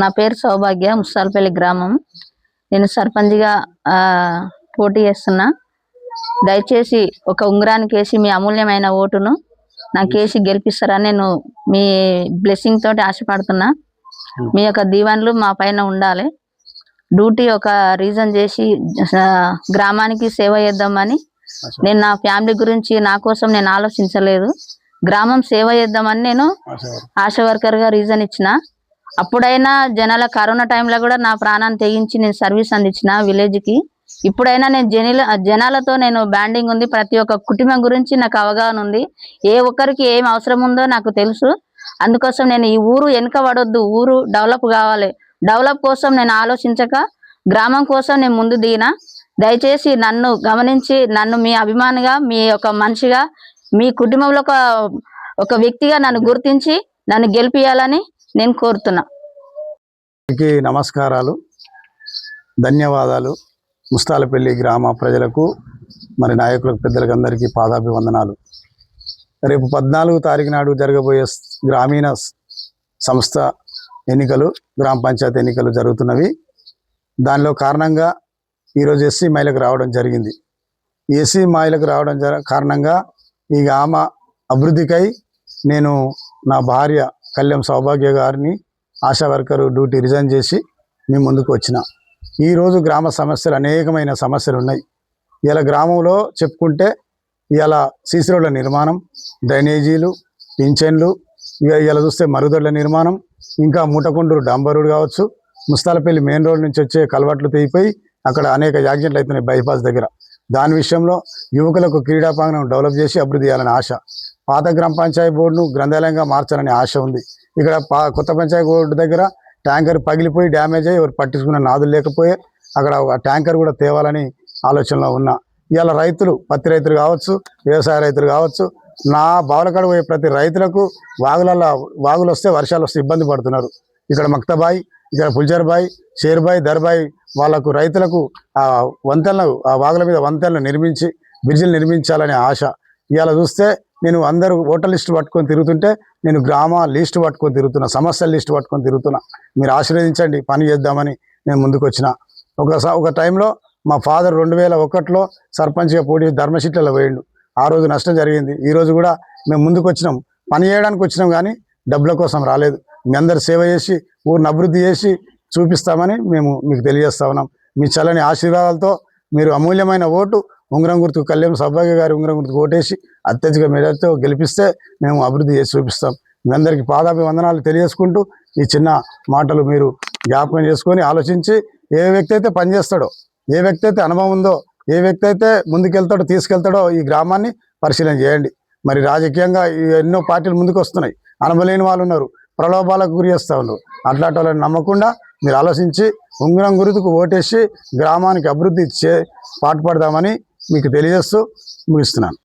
నా పేరు సౌభాగ్య ముస్తాలపల్లి గ్రామం. నేను సర్పంచ్గా పోటీ చేస్తున్నా. దయచేసి ఒక ఉంగరానికి వేసి మీ అమూల్యమైన ఓటును నాకు వేసి గెలిపిస్తారని నేను మీ బ్లెస్సింగ్ తోటి ఆశపడుతున్నా. మీ యొక్క దీవెనలు మా పైన ఉండాలి. డ్యూటీ ఒక రీజన్ చేసి గ్రామానికి సేవ చేద్దామని నేను నా ఫ్యామిలీ గురించి నా కోసం నేను ఆలోచించలేదు. గ్రామం సేవ చేద్దామని నేను ఆశా వర్కర్గా రీజన్ ఇచ్చిన. అప్పుడైనా జనాల కరోనా టైంలో కూడా నా ప్రాణాన్ని తెగించి నేను సర్వీస్ అందించిన విలేజ్కి ఇప్పుడైనా నేను జనల జనాలతో నేను బ్యాండింగ్ ఉంది. ప్రతి ఒక్క కుటుంబం గురించి నాకు అవగాహన ఉంది. ఏ ఒక్కరికి ఏం అవసరం ఉందో నాకు తెలుసు. అందుకోసం నేను ఈ ఊరు వెనుక పడొద్దు ఊరు డెవలప్ కావాలి. డెవలప్ కోసం నేను ఆలోచించక గ్రామం కోసం నేను ముందు దిగిన దయచేసి నన్ను గమనించి నన్ను మీ అభిమానిగా మీ ఒక మనిషిగా మీ కుటుంబంలో ఒక ఒక వ్యక్తిగా నన్ను గుర్తించి నన్ను గెలిపియాలని నేను కోరుతున్నా. అందరికీ నమస్కారాలు. ధన్యవాదాలు. ముస్తాలపల్లి గ్రామ ప్రజలకు మరి నాయకులకు పెద్దలకు అందరికీ పాదాభివందనాలు. రేపు పద్నాలుగు తారీఖు నాడు జరగబోయే గ్రామీణ సంస్థ ఎన్నికలు గ్రామ పంచాయతీ ఎన్నికలు జరుగుతున్నవి. దానిలో కారణంగా ఈరోజు ఎస్సీ మహిళకు రావడం జరిగింది. ఎస్సీ మహిళకు రావడం జర కారణంగా ఈ గ్రామ అభివృద్ధికై నేను నా భార్య కళ్యాణ్ సౌభాగ్య గారిని ఆశా వర్కర్ డ్యూటీ రిజైన్ చేసి మేము ముందుకు వచ్చిన. ఈరోజు గ్రామ సమస్యలు అనేకమైన సమస్యలు ఉన్నాయి. ఇలా గ్రామంలో చెప్పుకుంటే ఇలా సీసీ రోడ్ల నిర్మాణం డ్రైనేజీలు పింఛన్లు ఇక ఇలా చూస్తే మరుగుదొడ్ల నిర్మాణం ఇంకా మూటకొండూరు డాంబర్ రోడ్ కావచ్చు ముస్తాలపల్లి మెయిన్ రోడ్ నుంచి వచ్చే కలవట్లు తెగిపోయి అక్కడ అనేక యాక్సిడెంట్లు అవుతున్నాయి బైపాస్ దగ్గర. దాని విషయంలో యువకులకు క్రీడా ప్రాంగణం డెవలప్ చేసి అభివృద్ధి చేయాలని ఆశ. పాత గ్రామ పంచాయతీ బోర్డును గ్రంథాలయంగా మార్చాలని ఆశ ఉంది. ఇక్కడ పా కొత్త పంచాయతీ బోర్డు దగ్గర ట్యాంకర్ పగిలిపోయి డ్యామేజ్ అయ్యి ఎవరు పట్టించుకున్న నాదులు లేకపోయే అక్కడ ఒక ట్యాంకర్ కూడా తేవాలని ఆలోచనలో ఉన్నా. ఇవాళ రైతులు పత్తి రైతులు కావచ్చు వ్యవసాయ రైతులు కావచ్చు నా బావులకాడ పోయే ప్రతి రైతులకు వాగులలో వాగులు వస్తే వర్షాలు వస్తే ఇబ్బంది పడుతున్నారు. ఇక్కడ మక్తబాయి ఇక్కడ పుల్జర్బాయి షేర్బాయి దర్బాయి వాళ్ళకు రైతులకు ఆ వంతెనలు ఆ వాగుల మీద వంతెనలు నిర్మించి బ్రిడ్జిలు నిర్మించాలనే ఆశ. ఇవాళ చూస్తే నేను అందరూ ఓటర్ లిస్ట్ పట్టుకొని తిరుగుతుంటే నేను గ్రామ లిస్ట్ పట్టుకొని తిరుగుతున్నా సమస్యల లిస్ట్ పట్టుకొని తిరుగుతున్నా. మీరు ఆశీర్వదించండి పని చేద్దామని నేను ముందుకు వచ్చిన. ఒక స- ఒక టైంలో మా ఫాదర్ రెండు వేల ఒకటిలో సర్పంచ్గా పోటీ ధర్మశిట్లలో పోయిండు. ఆ రోజు నష్టం జరిగింది. ఈ రోజు కూడా మేము ముందుకు వచ్చినాం. పని చేయడానికి వచ్చినాం కానీ డబ్బుల కోసం రాలేదు. మీ అందరు సేవ చేసి ఊరిని అభివృద్ధి చేసి చూపిస్తామని మేము మీకు తెలియజేస్తా ఉన్నాం. మీ చల్లని ఆశీర్వాదాలతో మీరు అమూల్యమైన ఓటు ఉంగరం గుర్తు కళ్యాణ్ సౌభాగ్య గారి ఉంగరం గుర్తుకు ఓటేసి అత్యధిక మెజార్టీతో గెలిపిస్తే మేము అభివృద్ధి చేసి చూపిస్తాం. మీ అందరికీ పాదాభివందనాలు తెలియజేసుకుంటూ ఈ చిన్న మాటలు మీరు జ్ఞాపకం చేసుకొని ఆలోచించి ఏ వ్యక్తి అయితే పనిచేస్తాడో ఏ వ్యక్తి అయితే అనుభవం ఉందో ఏ వ్యక్తి అయితే ముందుకెళ్తాడో తీసుకెళ్తాడో ఈ గ్రామాన్ని పరిశీలన చేయండి. మరి రాజకీయంగా ఎన్నో పార్టీలు ముందుకు వస్తున్నాయి అనుభవలేని వాళ్ళు ఉన్నారు. ప్రలోభాలకు గురి చేస్తూ ఉన్నారు. అట్లాంటి వాళ్ళని నమ్మకుండా మీరు ఆలోచించి ఉంగరం గురుతుకు ఓటేసి గ్రామానికి అభివృద్ధి చే పాటుపడదామని మీకు తెలియజేస్తూ ముగిస్తున్నాను.